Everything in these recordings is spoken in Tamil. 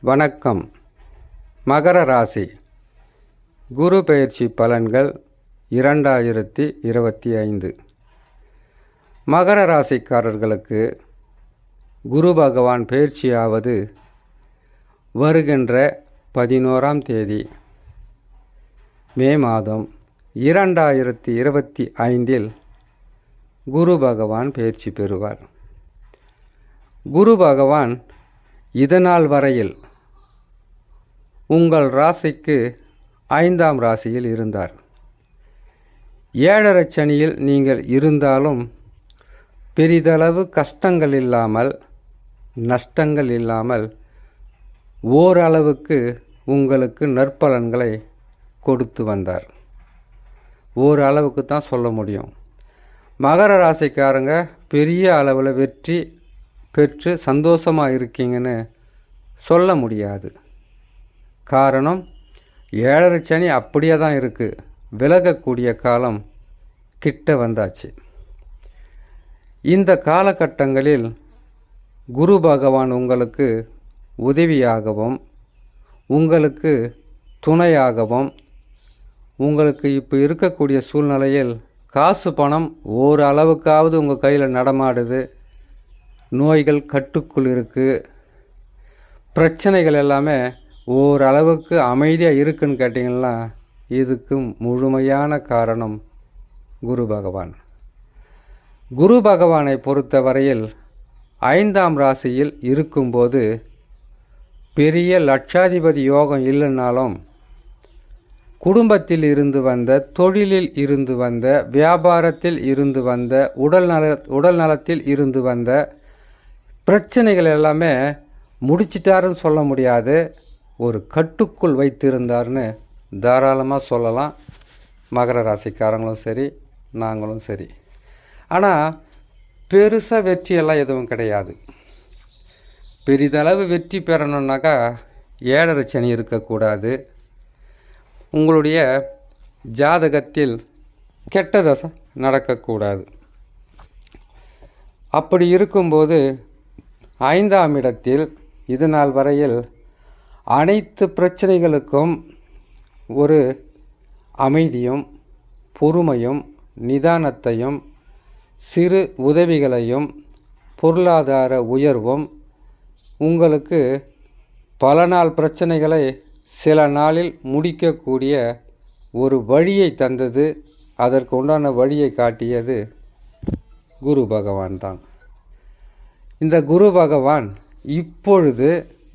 வணக்கம். மகர ராசி. குரு பயிற்சி பலன்கள் இரண்டாயிரத்தி இருபத்தி ஐந்து. மகர ராசிக்காரர்களுக்கு குரு பகவான் பயிற்சியாவது வருகின்ற பதினோராம் தேதி மே மாதம் இரண்டாயிரத்தி இருபத்தி ஐந்தில் குரு பகவான் பயிற்சி பெறுவார். குரு பகவான் இதனால் வரையில் உங்கள் ராசிக்கு ஐந்தாம் ராசியில் இருந்தார். ஏழரை சனியில் நீங்கள் இருந்தாலும் பெரிதளவு கஷ்டங்கள் இல்லாமல் நஷ்டங்கள் இல்லாமல் ஓரளவுக்கு உங்களுக்கு நற்பலன்களை கொடுத்து வந்தார். ஓரளவுக்கு தான் சொல்ல முடியும். மகர ராசிக்காரங்க பெரிய அளவில் வெற்றி பெற்று சந்தோஷமாக இருக்கீங்கன்னு சொல்ல முடியாது. காரணம் ஏழரை சனி அப்படியே தான் இருக்குது விலகக்கூடிய காலம் கிட்ட வந்தாச்சு. இந்த காலகட்டங்களில் குரு பகவான் உங்களுக்கு உதவியாகவும் உங்களுக்கு துணையாகவும் உங்களுக்கு இப்போ இருக்கக்கூடிய சூழ்நிலையில் காசு பணம் ஓரளவுக்காவது உங்கள் கையில் நடமாடுது. நோய்கள் கட்டுக்குள் இருக்குது பிரச்சனைகள் எல்லாமே ஓரளவுக்கு அமைதியாக இருக்குன்னு கேட்டிங்கன்னா இதுக்கு முழுமையான காரணம் குரு பகவான். குரு பகவானை பொறுத்தவரையில் ஐந்தாம் ராசியில் இருக்கும்போது பெரிய லட்சாதிபதி யோகம் இல்லைன்னாலும் குடும்பத்தில் இருந்து வந்த தொழிலில் இருந்து வந்த வியாபாரத்தில் இருந்து வந்த உடல் நல உடல் நலத்தில் இருந்து வந்த பிரச்சனைகள் எல்லாமே முடிச்சிட்டாருன்னு சொல்ல முடியாது. ஒரு கட்டுக்குள் வைத்திருந்தார்னு தாராளமாக சொல்லலாம். மகர ராசிக்காரங்களும் சரி நாங்களும் சரி. ஆனால் பெருசாக வெற்றியெல்லாம் எதுவும் கிடையாது. பெரிதளவு வெற்றி பெறணுன்னாக்கா ஏழரை சனி இருக்கக்கூடாது. உங்களுடைய ஜாதகத்தில் கெட்ட தசை நடக்கக்கூடாது. அப்படி இருக்கும்போது ஐந்தாம் இடத்தில் இது நாள் வரையில் அனைத்து பிரச்சனைகளுக்கும் ஒரு அமைதியும் பொறுமையும் நிதானத்தையும் சிறு உதவிகளையும் பொருளாதார உயர்வும் உங்களுக்கு பல நாள் பிரச்சனைகளை சில நாளில் முடிக்கக்கூடிய ஒரு வழியை தந்தது. அதற்கு உண்டான வழியை காட்டியது குரு பகவான் தான். இந்த குரு பகவான் இப்பொழுது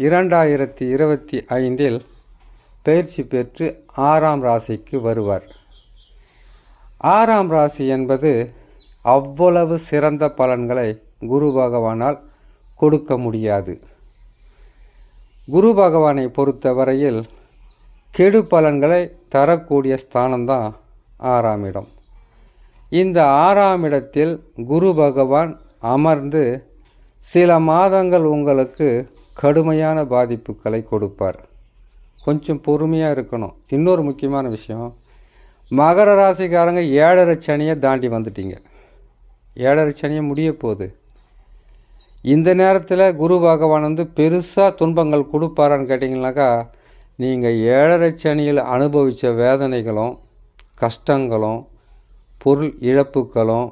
இரண்டாயிரத்தி இருபத்தி ஐந்தில் பயிற்சி பெற்று ஆறாம் ராசிக்கு வருவார். ஆறாம் ராசி என்பது அவ்வளவு சிறந்த பலன்களை குரு பகவானால் கொடுக்க முடியாது. குரு பகவானை பொறுத்தவரையில் கெடு பலன்களை தரக்கூடிய ஸ்தானம்தான் ஆறாம் இடம். இந்த ஆறாம் இடத்தில் குரு பகவான் அமர்ந்து சில மாதங்கள் உங்களுக்கு கடுமையான பாதிப்புகளை கொடுப்பார். கொஞ்சம் பொறுமையாக இருக்கணும். இன்னொரு முக்கியமான விஷயம் மகர ராசிக்காரங்க ஏழரை சனியை தாண்டி வந்துட்டீங்க. ஏழரை சனியை முடிய போகுது. இந்த நேரத்தில் குரு பகவான் வந்து பெருசாக துன்பங்கள் கொடுப்பாரான்னு கேட்டிங்கனாக்கா நீங்கள் ஏழரை சனியில் அனுபவித்த வேதனைகளும் கஷ்டங்களும் பொருள் இழப்புகளும்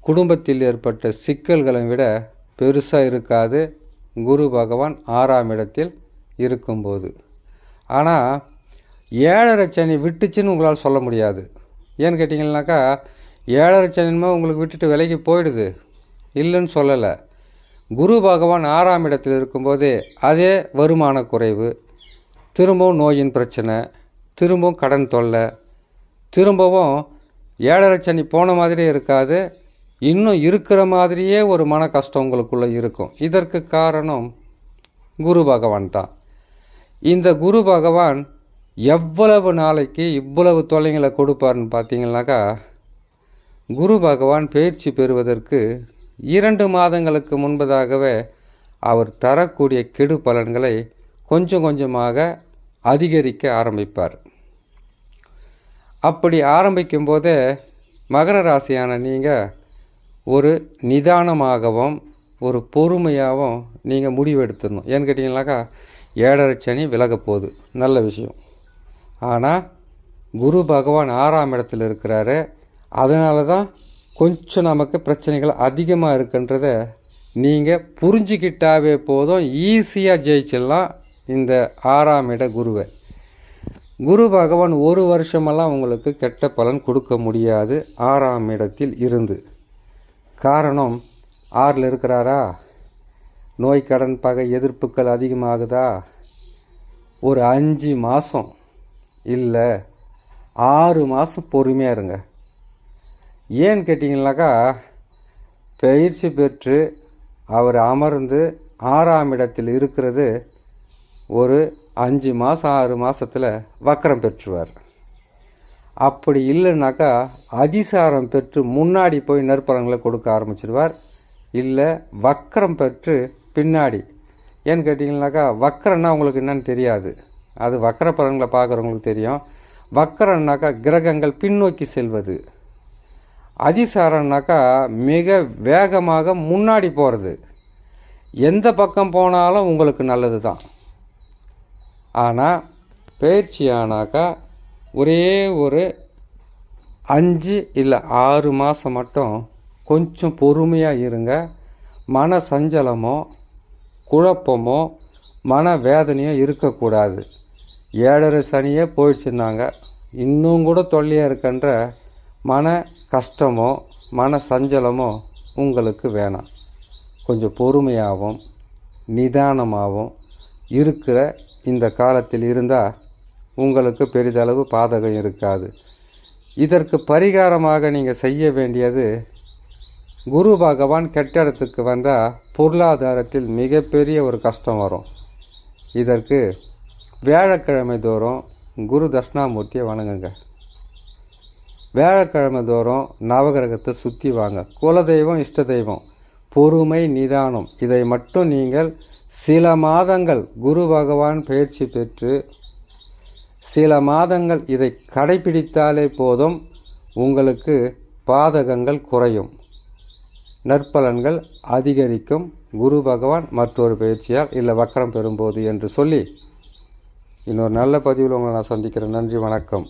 குடும்பத்தில் ஏற்பட்ட சிக்கல்களை விட பெருசாக இருக்காது. குரு பகவான் ஆறாம் இடத்தில் இருக்கும்போது. ஆனால் ஏழரை சனி விட்டுச்சுன்னு உங்களால் சொல்ல முடியாது. ஏன்னு கேட்டிங்கன்னாக்கா ஏழரை சனிமா உங்களுக்கு விட்டுட்டு விலைக்கு போயிடுது. இல்லைன்னு சொல்லலை. குரு பகவான் ஆறாம் இடத்தில் இருக்கும்போதே அதே வருமான குறைவு திரும்பவும் நோயின் பிரச்சனை திரும்பவும் கடன் தொல்லை திரும்பவும் ஏழரை சனி போன மாதிரியே இருக்காது இன்னும் இருக்கிற மாதிரியே ஒரு மன கஷ்டம் உங்களுக்குள்ளே இருக்கும். இதற்கு காரணம் குரு பகவான் தான். இந்த குரு பகவான் எவ்வளவு நாளைக்கு இவ்வளவு தொல்லைங்களை கொடுப்பார்னு பார்த்தீங்கன்னாக்கா குரு பகவான் பயிற்சி பெறுவதற்கு இரண்டு மாதங்களுக்கு முன்பதாகவே அவர் தரக்கூடிய கெடு பலன்களை கொஞ்சம் கொஞ்சமாக அதிகரிக்க ஆரம்பிப்பார். அப்படி ஆரம்பிக்கும் போதே மகர ராசியான நீங்கள் ஒரு நிதானமாகவும் ஒரு பொறுமையாகவும் நீங்கள் முடிவெடுத்துடணும். ஏன்னு கேட்டிங்கனாக்கா ஏழரை சனி விலக போகுது. நல்ல விஷயம். ஆனால் குரு பகவான் ஆறாம் இடத்துல இருக்கிறாரு. அதனால தான் கொஞ்சம் நமக்கு பிரச்சனைகள் அதிகமாக இருக்குன்றத நீங்கள் புரிஞ்சுக்கிட்டாவே போதும். ஈஸியாக ஜெயிச்சிடலாம் இந்த ஆறாம் இட குருவை. குரு பகவான் ஒரு வருஷமெல்லாம் உங்களுக்கு கெட்ட பலன் கொடுக்க முடியாது. ஆறாம் இடத்தில் இருந்து. காரணம் ஆறில் இருக்கிறாரா? நோய் கடன் பகை எதிர்ப்புகள் அதிகமாகுதா? ஒரு அஞ்சு மாதம் இல்லை ஆறு மாதம் பொறுமையாக இருங்க. ஏன்னு கேட்டிங்கனாக்கா பயிற்சி பெற்று அவர் அமர்ந்து ஆறாம் இடத்தில் இருக்கிறது ஒரு அஞ்சு மாதம் ஆறு மாதத்தில் வக்கரம் பெற்றுவார். அப்படி இல்லைனாக்கா அதிசாரம் பெற்று முன்னாடி போய் நற்பலன்களை கொடுக்க ஆரம்பிச்சிடுவார் இல்லை வக்கரம் பெற்று பின்னாடி. ஏன்னு கேட்டிங்கனாக்கா வக்கரன்னா உங்களுக்கு என்னன்னு தெரியாது. அது வக்கர பலன்களை பார்க்குறவங்களுக்கு தெரியும். வக்கரன்னாக்கா கிரகங்கள் பின்னோக்கி செல்வது. அதிசாரம்னாக்கா மிக வேகமாக முன்னாடி போகிறது எந்த பக்கம் போனாலும் உங்களுக்கு நல்லது தான் ஆனால் பயிற்சி ஆனாக்கா ஒரே ஒரு அஞ்சு இல்லை ஆறு மாதம் மட்டும் கொஞ்சம் பொறுமையாக இருங்க. மன சஞ்சலமோ குழப்பமோ மன வேதனையோ இருக்கக்கூடாது. ஏழரை சனியே போயிடுச்சுன்னாங்க. இன்னும் கூட தொல்லையாக இருக்கின்ற மன கஷ்டமோ மன சஞ்சலமோ உங்களுக்கு வேணாம். கொஞ்சம் பொறுமையாகவும் நிதானமாகவும் இருக்கிற இந்த காலத்தில் இருந்தால் உங்களுக்கு பெரிதளவு பாதகம் இருக்காது. இதற்கு பரிகாரமாக நீங்கள் செய்ய வேண்டியது குரு பகவான் கெட்டிடத்துக்கு வந்தால் பொருளாதாரத்தில் மிகப்பெரிய ஒரு கஷ்டம் வரும். இதற்கு வியாழக்கிழமை தோறும் குரு தட்சிணாமூர்த்தியை வணங்குங்க. வியாழக்கிழமை தோறும் நவகிரகத்தை சுற்றி வாங்க. குலதெய்வம் இஷ்ட தெய்வம் பொறுமை நிதானம். இதை மட்டும் நீங்கள் சில மாதங்கள் குரு பகவான் பயிற்சி பெற்று சில மாதங்கள் இதை கடைபிடித்தாலே போதும் உங்களுக்கு பாதகங்கள் குறையும். நற்பலன்கள் அதிகரிக்கும். குரு பகவான் மற்றொரு பயிற்சியால் இல்லை வக்கரம் பெறும்போது என்று சொல்லி இன்னொரு நல்ல பதிவில் உங்களை நான் சந்திக்கிறேன். நன்றி வணக்கம்.